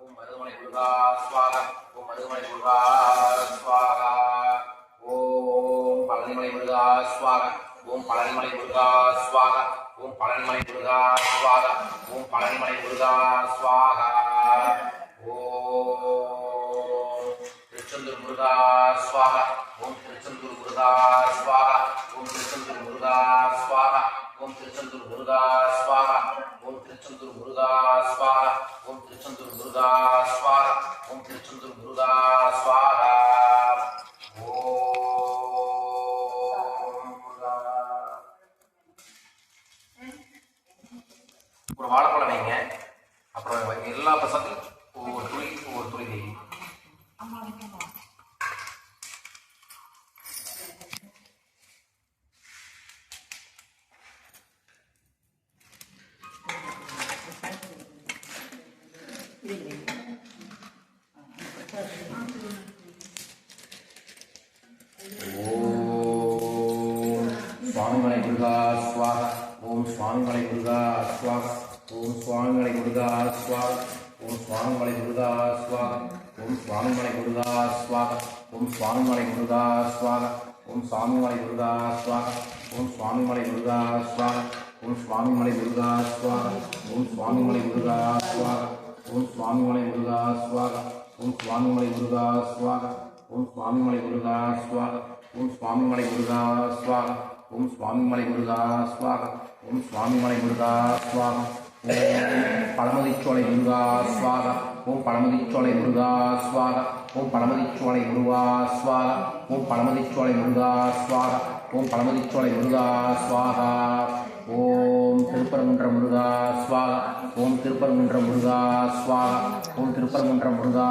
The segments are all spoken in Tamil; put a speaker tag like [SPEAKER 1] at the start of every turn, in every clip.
[SPEAKER 1] ஓம் மருதமலை முருகா ஸ்வாகா ஓம் மருதமலை முருகா ஸ்வாகா ஓம் பழனிமலை முருகா ஸ்வாகா ஓம் பழனிமலை முருகா ஸ்வாகா ஓம் பழனிமலை முருகா ஸ்வாகா ஓம் பழனிமலை முருகா ஸ்வாகா ஓம் திருச்செந்தூர் முருகா ஸ்வாகா ஓம் திருச்செந்தூர் முருகா ஸ்வாகா ஓம் திருச்செந்தூர் முருகா ஸ்வாகா ஓம் திருச்செந்தூர் முருகா ஸ்வாகா ஓம் திருச்செந்தூர் முருகா முருகா ஸ்வாகா ஓம் திருச்செந்தூர் முருகா ஸ்வாகா ஒரு வாழைப்பழம் வைங்க. அப்புறம் எல்லா பசங்களும் ஒவ்வொரு துளி ஒவ்வொரு துளி வைங்க ஓம் சுவாமிமலை முருகா ஸ்வாகா ஓம் சுவாமிமலை முருகா ஸ்வாகா ஓம் சுவாமிமலை முருகா ஸ்வாகா ஓம் சுவாமிமலை முருகா ஸ்வாகா ஓம் சுவாமிமலை முருகா ஸ்வாகா ஓம் சுவாமிமலை முருகா ஸ்வாகா ஓம் சுவாமிமலை முருகா ஸ்வாகா ஓம் சுவாமிமலை முருகா ஸ்வாகா ஓம் சுவாமிமலை முருகா ஸ்வாகா ஓம் சுவாமிமலை முருகா ஸ்வாகா ஓம் சுவாமிமலை முருகா ஸ்வாகா ஓம் சுவாமிமலை முருகா ஸ்வாகா ஓம் சுவாமிமலை முருகா ஸ்வாகா ஓம் சுவாமிமலை முருகா ஸ்வாகா ஓம் சுவாமிமலை முருகா ஸ்வாகா ஓம் சுவாமிமலை முருகா ஸ்வாகா பழமதிச்சோலை முருகா ஸ்வாகா ஓம் பழமதிச்சோலை முருகா ஸ்வாகா ஓம் பழமதிச்சோலை முருகா ஸ்வாகா ஓம் பழமதிச்சோலை முருகா ஸ்வாகா ஓம் பழமதிச்சோலை முருகா சுவாகா ஓம் திருப்பரங்குன்ற முருகா ஸ்வாகா ஓம் திருப்பரங்குன்ற முருகா ஸ்வாகா ஓம் திருப்பரங்குன்ற முருகா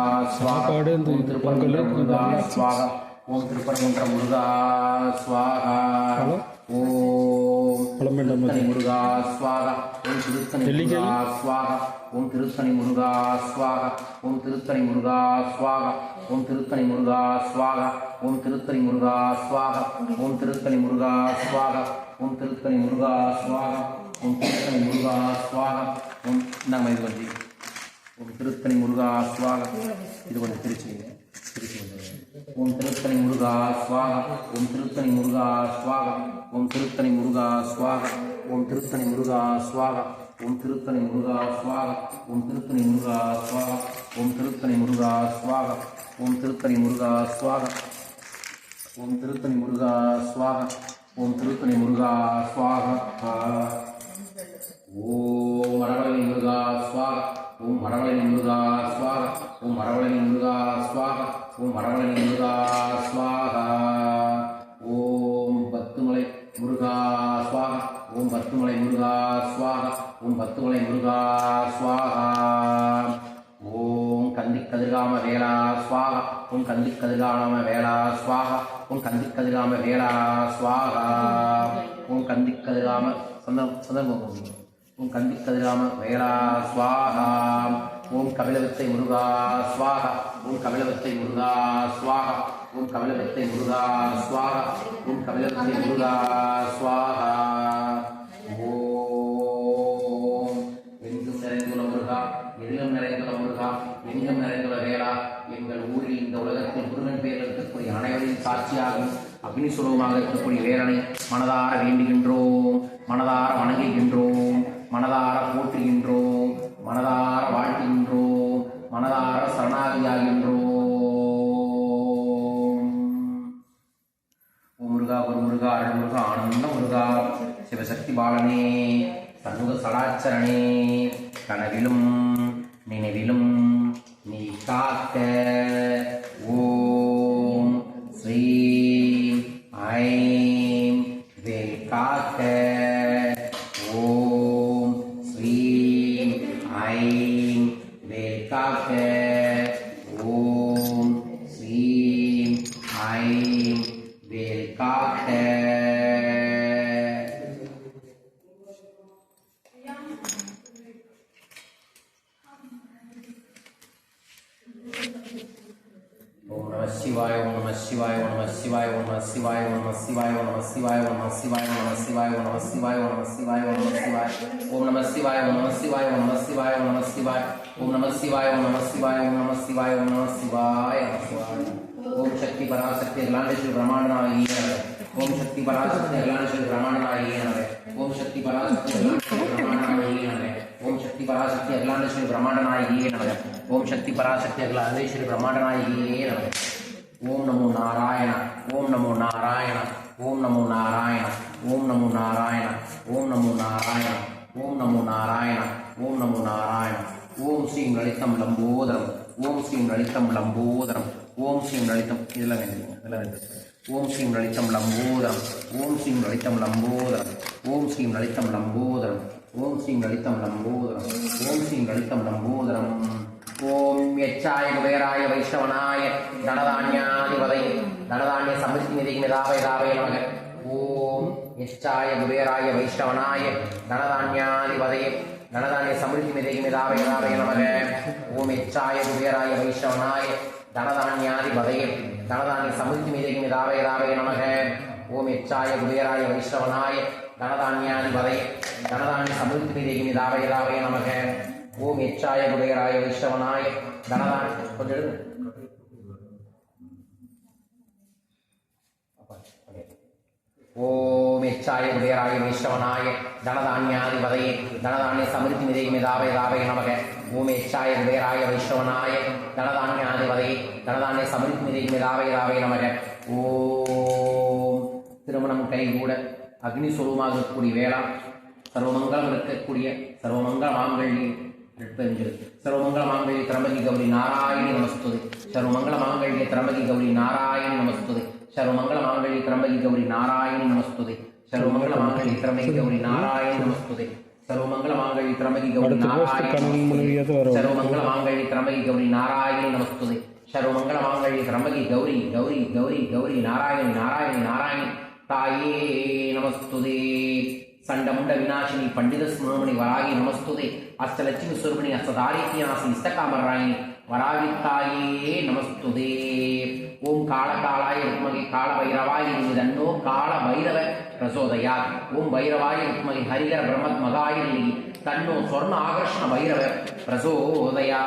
[SPEAKER 2] இந்த
[SPEAKER 1] ஓம் திருப்பரங்குன்ற முருகா ஸ்வாகா ஓம் திருப்பரங்குன்ற முருகா
[SPEAKER 2] ஹலோ?
[SPEAKER 1] ஓம் முருகா ஸ்வாகா ஓம் திருத்தணி? முருகா ஸ்வாகா ஓம் திருத்தணி முருகா ஸ்வாகா ஓம் திருத்தணி முருகா ஸ்வாகா ஓம் திருத்தணி முருகா ஸ்வாகா ஓம் திருத்தணி முருகா ஸ்வாகா ஓம் திருத்தணி முருகா ஸ்வாகா ஓம் திருத்தணி முருகா ஸ்வாகா ஓம் திருத்தணி முருகா ஸ்வாகா ஓம் இந்தாங்க இது கொஞ்சம் ஓம் திருத்தணி முருகா ஸ்வாகா இது கொஞ்சம் பிரிச்சுங்க பிரிச்சு கொஞ்சம் ஓம் திருத்தணி முருகா ஸ்வாகா ஓம் திருத்தணி முருகா ஸ்வாகா ஓம் திருத்தணி முருகா ஸ்வாகா ஓம் திருத்தணி முருகா ஸ்வாகா ஓம் திருத்தணி முருகா ஸ்வாகா ஓம் திருத்தணி முருகா ஸ்வாகா ஓம் திருத்தணி முருகா ஸ்வாகா ஓம் திருத்தணி முருகா ஸ்வாகா ஓம் திருத்தணி முருகா ஸ்வாகா ஓம் திருத்தணி முருகா ஸ்வாகா ஓம் மரவழனி முருகா ஸ்வாகா ஓம் மரவழனி முருகா ஸ்வாகா ஓம் மரவழனி முருகா ஸ்வாகா ஓம் மரவழனி முருகா ஸ்வாகா ஓம் பத்துமலை முருகா ஸ்வாகா ஓம் பத்துமலை முருகா ஸ்வாகா ஓம் பத்துமலை முருகா ஸ்வாகா ஓம் கந்தி கதிர்காம வேளா ஸ்வாகா ஓம் கந்தி கதிர்காம வேளா ஸ்வாகா ஓம் கந்தி கதிர்காம வேளா ஸ்வாகா ஓம் கந்தி கதிர்காம சந்தர்ப்பம் சந்தர்ப்பம் ஓம் கந்தி கதிராம வேளா ஸ்வாகா ஓம் கபிலவத்தை முருகா ஸ்வாகா ஓம் கபிலவத்தை முருகா ஸ்வாகா ஓம் கபிலவத்தை முருகா ஸ்வாகா ஓம் கபிலவத்தை முருகா ஸ்வாகா ஓம் எங்கும் நிறைந்துள்ள முருகா எதிலும் நிறைந்துள்ள முருகா எங்கும் நிறைந்துள்ள வேளா எங்கள் ஊரில் இந்த உலகத்தில் முருகன் பெயர் இருக்கக்கூடிய அனைவரின் சாட்சியாகும் அக்னி சுலபமாக இருக்கக்கூடிய வேலனை மனதார வேண்டுகின்றோம் மனதார வணங்குகின்றோம். மனதார போற்றுகின்றோம் மனதார வாழ்த்துகின்றோம் மனதார சரணாகியாகின்றோம். ஓ முருகா ஒரு முருகா அருள் முருகா ஆனந்த முருகா சிவசக்தி பாலனே சண்முக சடாச்சரணே கனவிலும் நினைவிலும் நீ காக்க. साफ़ ओम श्रीम हाइम बेलकाक है Thank you. சிவாய ஓம் நம சிவாய ஓம் நம சிவாய ஓம் நம சிவாய ஓம் நம சிவாய ஓம் நம சிவாய ஓம் நம சிவாய ஓம் நம சிவாய ஓம் நம சிவாய ஓம் நம சிவாய ஓம் நம சிவாய ஓம் நம சிவாய ஓம் நம சிவாய ஓம் நம சிவாய ஓம் நம சிவாய ஓம் நம சிவாய ஓம் நம சிவாய ஓம் நம சிவாய ஓம் நம சிவாய நம சிவாய ஓம் சக்தி பராசக்தி அகிலாண்டேஸ்வரி பிரம்மாண்டனாகிய ஓம் சக்தி பராசக்தி அகிலாண்டேஸ்வரி பிரம்மாண்டனாகிய ஓம் சக்தி பராசக்தி அகிலாண்டேஸ்வரி பிரம்மாண்டனாகிய ஓம் சக்தி பராசக்தி அகிலாண்டேஸ்வரி பிரம்மாண்டனாகிய நமக ஓம் சக்தி ஓம் நமோ நாராயணா ஓம் நமோ நாராயணா ஓம் நமோ நாராயணா ஓம் நமோ நாராயணா ஓம் நமோ நாராயணா ஓம் நமோ நாராயணா ஓம் நமோ நாராயணா. ஓம் ஸ்ரீம் லலிதம் லம்போதரம் ஓம் ஸ்ரீம் லலிதம் லம்போதரம் ஓம் ஸ்ரீம் லலிதம் இதெல்லாம் வேண்டுங்க இதெல்லாம் வேண்டும் ஓம் ஸ்ரீம் லலிதம் லம்போதரம் ஓம் ஸ்ரீம் லலிதம் லம்போதரம் ஓம் ஸ்ரீம் லலிதம் லம்போதரம் ஓம் ஸ்ரீம் லலிதம் லம்போதரம் ஓம் ஸ்ரீம் லலிதம் லம்போதரம். ஓம் யச்சாய குபேராய வைஷ்ணவனாய தனதான்யாதிபதை தனதான்ய சமிருத்தி நிதிக்கு மிதாவை நமக. ஓம் யச்சாய குபேராய வைஷ்ணவனாய தனதான்யாதிபதை தனதான்ய சமிருத்தி நிதிக்கு நிதாபயதாபய நமக. ஓம் யச்சாய குபேராய வைஷ்ணவனாய தனதான்யாதிபதை தனதான்ய சமிருத்தி நிதிக்கு நிதாபயதாபய நமக. ஓம் யச்சாய குபேராய வைஷ்ணவனாய தனதான்யாதிபதை தனதான்ய சமிருத்தி நிதிக்கு நிதாபயதாபய நமக. ஓம் எச்சாய குபேராய வைஷ்ணவனாய தனதான் கொஞ்சம் எழுது. ஓம் எச்சாய குபேராய வைஷ்ணவனாய தனதான்யாதிபதையே தனதானிய சமிருத்தி மிதை மிதாவை தாவை நமக ஓம் எச்சாய குபேராய வைஷ்ணவனாய தனதான்யாதிபதையே தனதானிய சமிருத்தி மிதை மிதாவை தாவை நமக ஓம் திருமணம் கைகூட அக்னி சுரூபமாக இருக்கக்கூடிய வேளா சர்வமங்கலம் இருக்கக்கூடிய சர்வமங்கல மாங்கல்ய நட்பெஞ்சல் சர்வமங்கல மாங்கல்ய திரம்பகி கௌரி நாராயணி நமஸ்துதி. சர்வமங்கல மாங்கல்ய திரம்பகி கௌரி நாராயணி நமஸ்துதி. சர்வமங்கல மாங்கல்ய திரம்பகி கௌரி நாராயணி நமஸ்துதி. சர்வமங்கல மாங்கல்ய திரம்பகி கௌரி நாராயணி நமஸ்துதி. சர்வமங்கல மாங்கல்ய திரம்பகி கௌரி நாராயணி. சர்வமங்கல மாங்கல்ய திரம்பகி கௌரி நாராயணி நமஸ்துதி. சர்வமங்கல மாங்கல்ய திரம்பகி கௌரி கௌரி கௌரி கௌரி நாராயணி நாராயணி நாராயணி. தாயே நமஸ்துதே. சண்டமுண்ட விநாசினி பண்டித ஸ்மரணி வராகி நமஸ்துதே. அஷ்டலட்சுமி சுரமணி அஷ்டதாரித்யாசி இஷ்டகாமராயணி. வராகித்தாயே நமஸ்துதே. ஓம் காலகாலாய ருக்மகி கால பைரவாய தன்னோ கால பைரவ பிரசோதயா ஓம் பைரவாய ருக்மகி ஹரிகர பிரம்மத் மகாய தன்னோ சொர்ண ஆகர்ஷண பைரவ பிரசோதயா